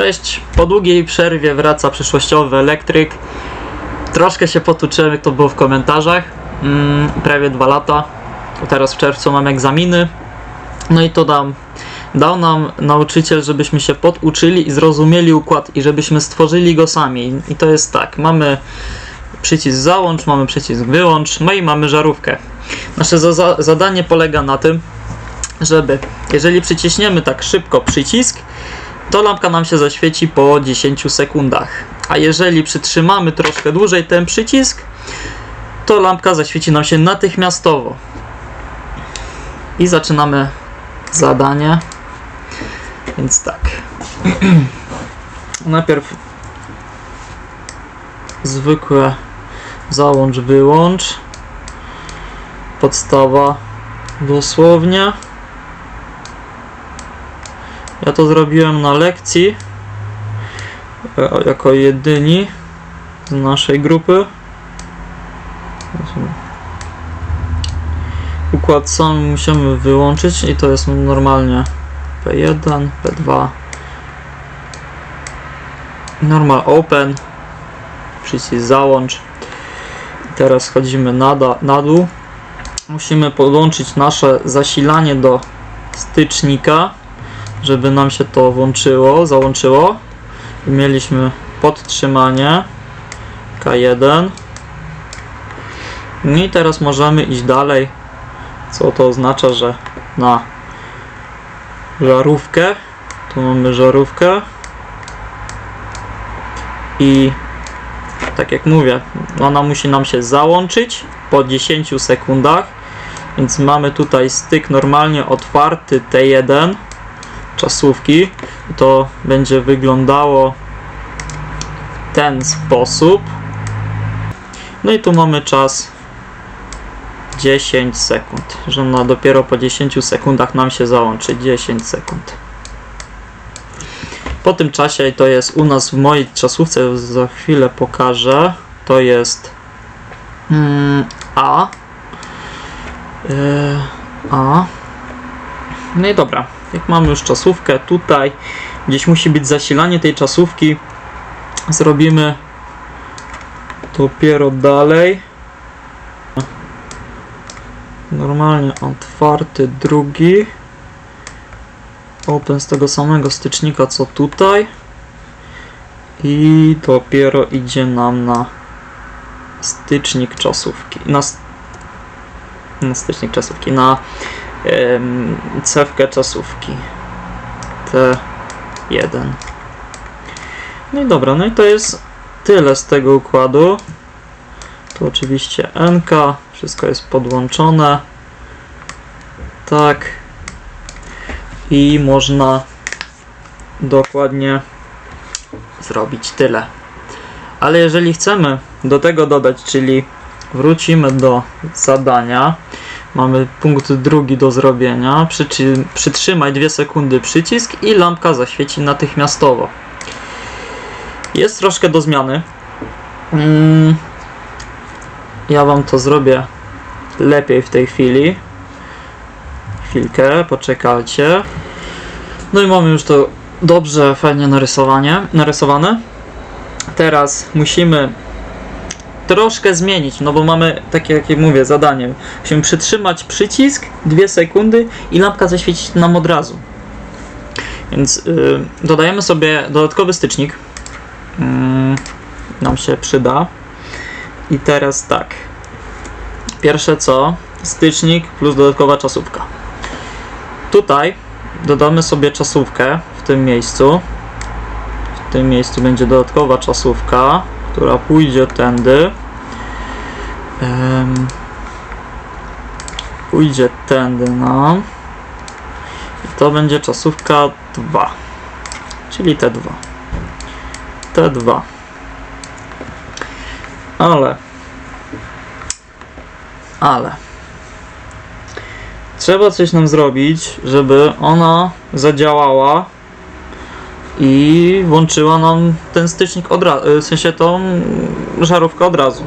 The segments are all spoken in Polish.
Cześć, po długiej przerwie wraca przyszłościowy elektryk. Troszkę się potuczyłem, jak to było w komentarzach. Mm, prawie dwa lata. Teraz w czerwcu mam egzaminy. No i to dam. Dał nam nauczyciel, żebyśmy się poduczyli i zrozumieli układ i żebyśmy stworzyli go sami. I to jest tak, mamy przycisk załącz, mamy przycisk wyłącz, no i mamy żarówkę. Nasze za za zadanie polega na tym, żeby jeżeli przyciśniemy tak szybko przycisk, to lampka nam się zaświeci po 10 sekundach. A jeżeli przytrzymamy troszkę dłużej ten przycisk, to lampka zaświeci nam się natychmiastowo. I zaczynamy zadanie. Więc tak. Najpierw zwykłe załącz, wyłącz. Podstawa dosłownie. Ja to zrobiłem na lekcji e, jako jedyni z naszej grupy. Układ sam musimy wyłączyć i to jest normalnie P1, P2 normal open przycisk załącz. Teraz schodzimy na, na dół. Musimy podłączyć nasze zasilanie do stycznika żeby nam się to włączyło, załączyło. I mieliśmy podtrzymanie K1 No i teraz możemy iść dalej co to oznacza, że na żarówkę. Tu mamy żarówkę. I tak jak mówię ona musi nam się załączyć po 10 sekundach. Więc mamy tutaj styk normalnie otwarty T1 czasówki to będzie wyglądało w ten sposób. No i tu mamy czas 10 sekund że ona dopiero po 10 sekundach nam się załączy. 10 sekund. Po tym czasie to jest u nas w mojej czasówce za chwilę pokażę to jest mm, A. Yy, A. No i dobra jak mamy już czasówkę tutaj, gdzieś musi być zasilanie tej czasówki, zrobimy dopiero dalej. Normalnie otwarty drugi. Open z tego samego stycznika co tutaj. I dopiero idzie nam na stycznik czasówki. Na, s- na stycznik czasówki. Na cewkę czasówki. T1 no i dobra, no i to jest tyle z tego układu. Tu oczywiście NK wszystko jest podłączone. Tak. I można dokładnie zrobić tyle. Ale jeżeli chcemy do tego dodać, czyli wrócimy do zadania Mamy punkt drugi do zrobienia. Przyczy, przytrzymaj 2 sekundy przycisk i lampka zaświeci natychmiastowo. Jest troszkę do zmiany. Mm, ja Wam to zrobię lepiej w tej chwili. Chwilkę, poczekajcie. No i mamy już to dobrze, fajnie narysowanie, narysowane. Teraz musimy troszkę zmienić, no bo mamy, takie jak mówię, zadanie. Musimy przytrzymać przycisk 2 sekundy i lampka zaświecić nam od razu. Więc y, dodajemy sobie dodatkowy stycznik. Mm, nam się przyda. I teraz tak. Pierwsze co? Stycznik plus dodatkowa czasówka. Tutaj dodamy sobie czasówkę w tym miejscu. W tym miejscu będzie dodatkowa czasówka która pójdzie tędy. Em, pójdzie tędy nam. I to będzie czasówka 2. Czyli T2. T2. Ale. Ale. Trzeba coś nam zrobić, żeby ona zadziałała i włączyła nam ten stycznik od razu, w sensie tą żarówkę od razu.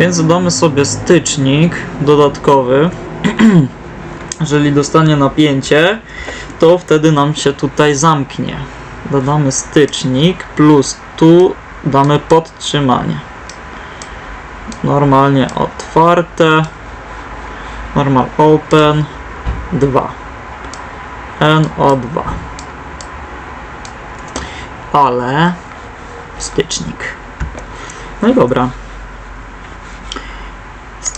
Więc dodamy sobie stycznik dodatkowy. Jeżeli dostanie napięcie, to wtedy nam się tutaj zamknie. dodamy stycznik plus tu damy podtrzymanie. Normalnie otwarte. Normal open 2. NO2. Ale stycznik. No i dobra.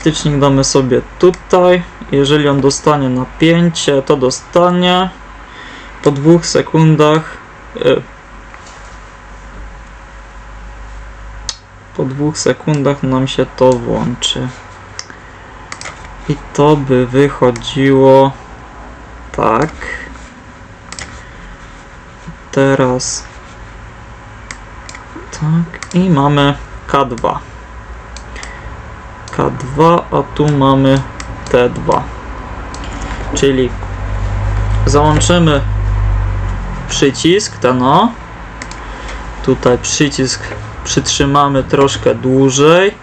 Stycznik damy sobie tutaj. Jeżeli on dostanie napięcie, to dostanie po dwóch sekundach. y, Po dwóch sekundach nam się to włączy. I to by wychodziło tak. Teraz tak i mamy K2. K2, a tu mamy T2. Czyli załączymy przycisk, ten o. Tutaj przycisk przytrzymamy troszkę dłużej.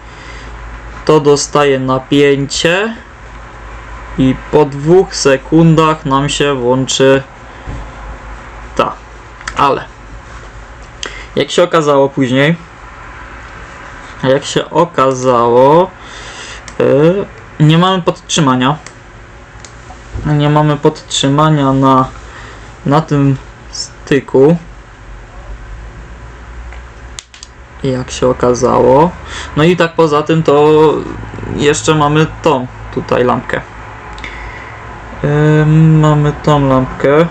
To dostaje napięcie i po dwóch sekundach nam się włączy ta. Ale jak się okazało później, jak się okazało, yy, nie mamy podtrzymania. Nie mamy podtrzymania na, na tym styku. Jak się okazało. No i tak poza tym to jeszcze mamy tą tutaj lampkę. Mamy tą lampkę.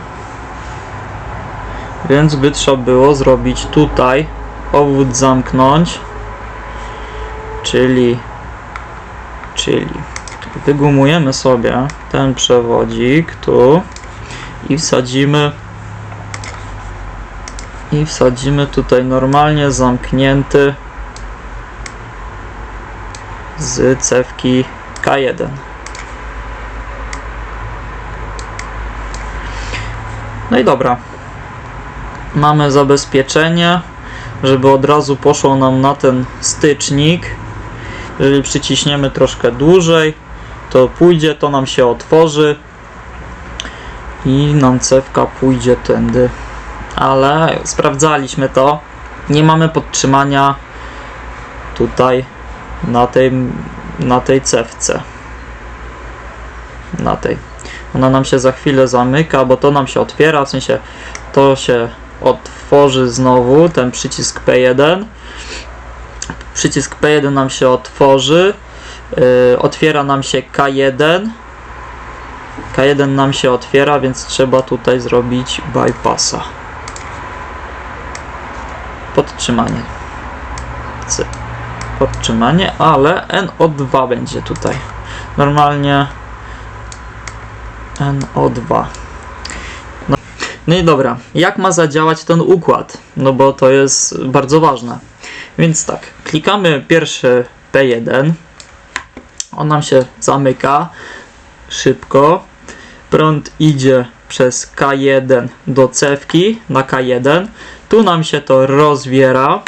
Więc by trzeba było zrobić tutaj obwód zamknąć. Czyli czyli wygumujemy sobie ten przewodzik tu i wsadzimy i wsadzimy tutaj normalnie zamknięty z cewki K1. No i dobra. Mamy zabezpieczenie, żeby od razu poszło nam na ten stycznik. Jeżeli przyciśniemy troszkę dłużej, to pójdzie, to nam się otworzy i nam cewka pójdzie tędy. Ale sprawdzaliśmy to. Nie mamy podtrzymania tutaj na tej, na tej cewce. Na tej. Ona nam się za chwilę zamyka, bo to nam się otwiera, w sensie to się otworzy znowu, ten przycisk P1. Przycisk P1 nam się otworzy, yy, otwiera nam się K1. K1 nam się otwiera, więc trzeba tutaj zrobić bypassa. Podtrzymanie. Podtrzymanie, ale NO2 będzie tutaj. Normalnie NO2. No, no i dobra, jak ma zadziałać ten układ? No bo to jest bardzo ważne. Więc tak, klikamy pierwszy P1. On nam się zamyka szybko. Prąd idzie przez K1 do cewki na K1. Tu nam się to rozwiera.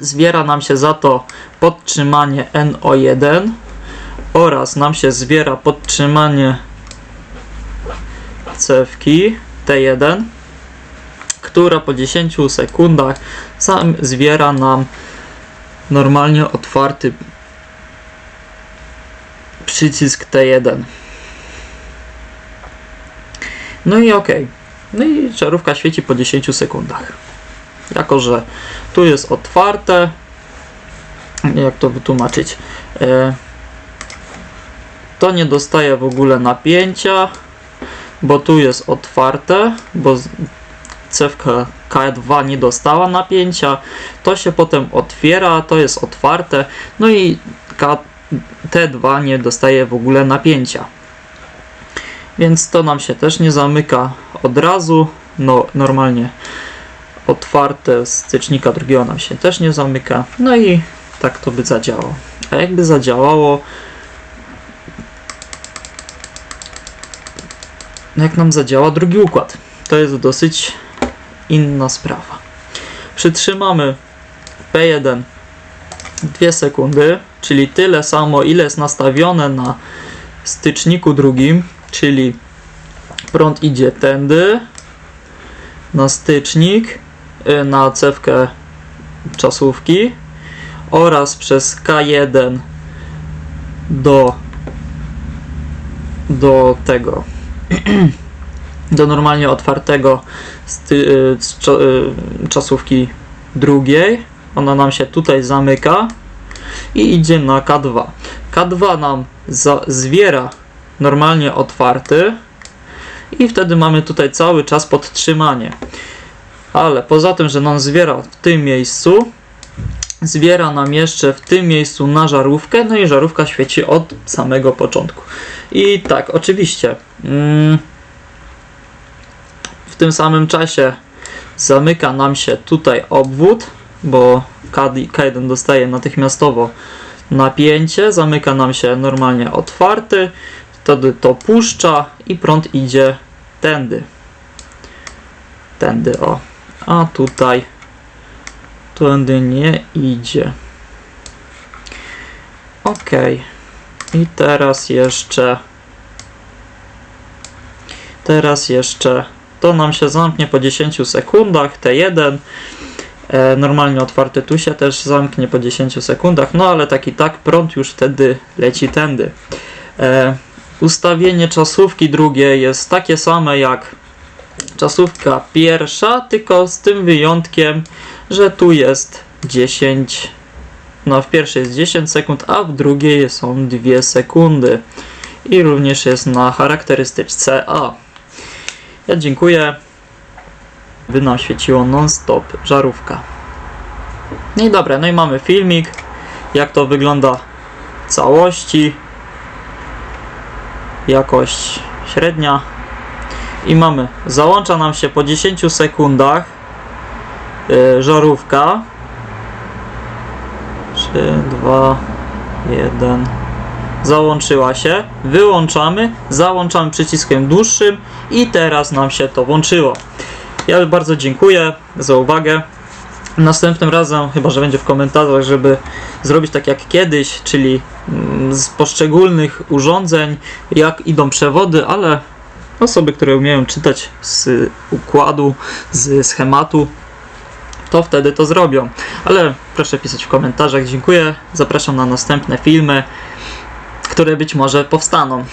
Zwiera nam się za to podtrzymanie NO1 oraz nam się zwiera podtrzymanie cewki T1, która po 10 sekundach sam zwiera nam normalnie otwarty przycisk T1. No i ok. No i żarówka świeci po 10 sekundach. Jako, że tu jest otwarte, jak to wytłumaczyć, e, to nie dostaje w ogóle napięcia, bo tu jest otwarte, bo cewka K2 nie dostała napięcia, to się potem otwiera, to jest otwarte, no i K T2 nie dostaje w ogóle napięcia. Więc to nam się też nie zamyka od razu, no normalnie otwarte stycznika drugiego nam się też nie zamyka, no i tak to by zadziałało. A jakby zadziałało, jak nam zadziała drugi układ. To jest dosyć inna sprawa. Przytrzymamy P1 2 sekundy, czyli tyle samo, ile jest nastawione na styczniku drugim, czyli prąd idzie tędy, na stycznik, y, na cewkę czasówki oraz przez K1 do do tego do normalnie otwartego y, z cza- y, czasówki drugiej. Ona nam się tutaj zamyka i idzie na K2 K2 nam za, zwiera normalnie otwarty i wtedy mamy tutaj cały czas podtrzymanie. Ale poza tym, że nam zwiera w tym miejscu zwiera nam jeszcze w tym miejscu na żarówkę, no i żarówka świeci od samego początku. I tak, oczywiście, mm, w tym samym czasie zamyka nam się tutaj obwód, bo K- K1 dostaje natychmiastowo napięcie, zamyka nam się normalnie otwarty, wtedy to puszcza i prąd idzie tędy. Tędy, o. A tutaj tędy nie idzie. Ok. I teraz jeszcze. Teraz jeszcze. To nam się zamknie po 10 sekundach. T1. E, normalnie otwarty tu się też zamknie po 10 sekundach. No ale tak i tak prąd już wtedy leci tędy. E, ustawienie czasówki drugiej jest takie same jak czasówka pierwsza, tylko z tym wyjątkiem, że tu jest 10. No, w pierwszej jest 10 sekund, a w drugiej są 2 sekundy. I również jest na charakterystyczce A. Ja dziękuję. Nam świeciło non-stop żarówka. No i dobra, no i mamy filmik, jak to wygląda w całości. Jakość średnia. I mamy, załącza nam się po 10 sekundach yy, żarówka. 3, 2, 1. Załączyła się. Wyłączamy. Załączamy przyciskiem dłuższym i teraz nam się to włączyło. Ja bardzo dziękuję za uwagę. Następnym razem, chyba że będzie w komentarzach, żeby zrobić tak jak kiedyś, czyli mm, z poszczególnych urządzeń, jak idą przewody, ale osoby, które umieją czytać z układu, z schematu, to wtedy to zrobią. Ale proszę pisać w komentarzach. Dziękuję. Zapraszam na następne filmy, które być może powstaną.